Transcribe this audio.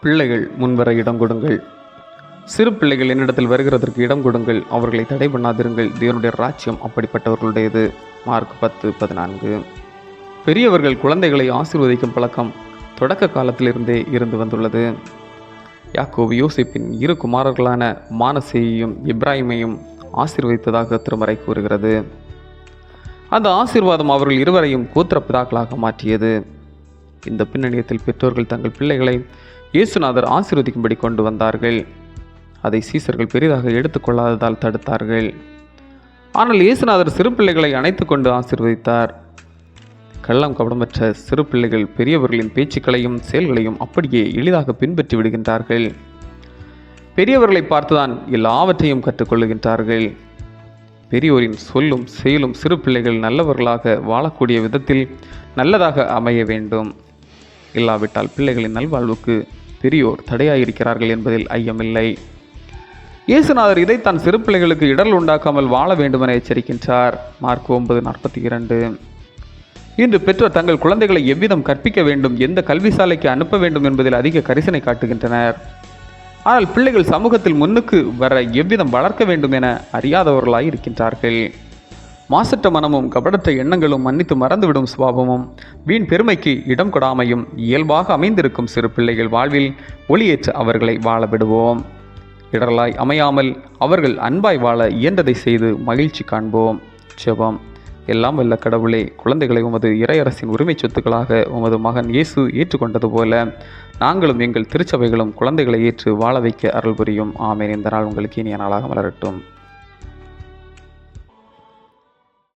பிள்ளைகள் முன்வர இடம் கொடுங்கள். சிறு பிள்ளைகள் என்னிடத்தில் வருகிறதற்கு இடம் கொடுங்கள். அவர்களை தடை பண்ணாதிருங்கள். தேவனுடைய ராஜ்யம் அப்படிப்பட்டவர்களுடையது. மார்க் பத்து பதினான்கு. பெரியவர்கள் குழந்தைகளை ஆசீர்வதிக்கும் பழக்கம் தொடக்க காலத்திலிருந்தே இருந்து வந்துள்ளது. யாக்கோவ் யோசிப்பின் இரு குமாரர்களான மானசேயையும் இப்ராஹிமையும் ஆசீர்வதித்ததாக திருமறை கூறுகிறது. அந்த ஆசீர்வாதம் அவர்கள் இருவரையும் கூத்திர பிதாக்களாக மாற்றியது. இந்த பின்னணியத்தில் பெற்றோர்கள் தங்கள் பிள்ளைகளை இயேசுநாதர் ஆசீர்வதிக்கும்படி கொண்டு வந்தார்கள். அதை சீசர்கள் பெரிதாக எடுத்துக்கொள்ளாததால் தடுத்தார்கள். ஆனால் இயேசுநாதர் சிறு பிள்ளைகளை அணைத்து கொண்டு ஆசீர்வதித்தார். கள்ளம் கபடமற்ற சிறு பிள்ளைகள் பெரியவர்களின் பேச்சுக்களையும் செயல்களையும் அப்படியே எளிதாக பின்பற்றி விடுகின்றார்கள். பெரியவர்களை பார்த்துதான் எல்லாவற்றையும் கற்றுக்கொள்ளுகின்றார்கள். பெரியோரின் சொல்லும் செயலும் சிறு பிள்ளைகள் நல்லவர்களாக வாழக்கூடிய விதத்தில் நல்லதாக அமைய வேண்டும். இல்லாவிட்டால் பிள்ளைகளின் நல்வாழ்வுக்கு பெரியோர் தடையாயிருக்கிறார்கள் என்பதில் ஐயமில்லை. இயேசுநாதர் இதை தன் சிறு பிள்ளைகளுக்கு இடர் உண்டாக்காமல் வாழ வேண்டுமென எச்சரிக்கின்றார். மார்க் ஒன்பது நாற்பத்தி இரண்டு இன்று பெற்றோர் தங்கள் குழந்தைகளை எவ்விதம் கற்பிக்க வேண்டும் எந்த கல்வி சாலைக்கு அனுப்ப வேண்டும் என்பதில் அதிக கரிசனை காட்டுகின்றனர். ஆனால் பிள்ளைகள் சமூகத்தில் முன்னுக்கு வர எவ்விதம் வளர்க்க வேண்டும் என அறியாதவர்களாய் இருக்கின்றார்கள் மாசற்ற மனமும் கபடத்த எண்ணங்களும் மன்னித்து மறந்துவிடும் சுபாவமும். வீண் பெருமைக்கு இடம் கொடாமையும் இயல்பாக அமைந்திருக்கும் சிறு பிள்ளைகள் வாழ்வில் ஒளியேற்ற அவர்களை வாழ விடுவோம். இடரலாய் அமையாமல் அவர்கள் அன்பாய் வாழ இயன்றதை செய்து மகிழ்ச்சி காண்போம். ஜெபம் எல்லாம் வல்ல கடவுளே குழந்தைகளை உமது இறையரசின் உரிமை சொத்துக்களாக உமது மகன் இயேசு ஏற்றுக்கொண்டது போல நாங்களும் எங்கள் திருச்சபைகளும் குழந்தைகளை ஏற்று வாழ வைக்க அருள் புரியும். ஆமேன். இந்த நாள் உங்களுக்கு இனிய நாளாக மலரட்டும்.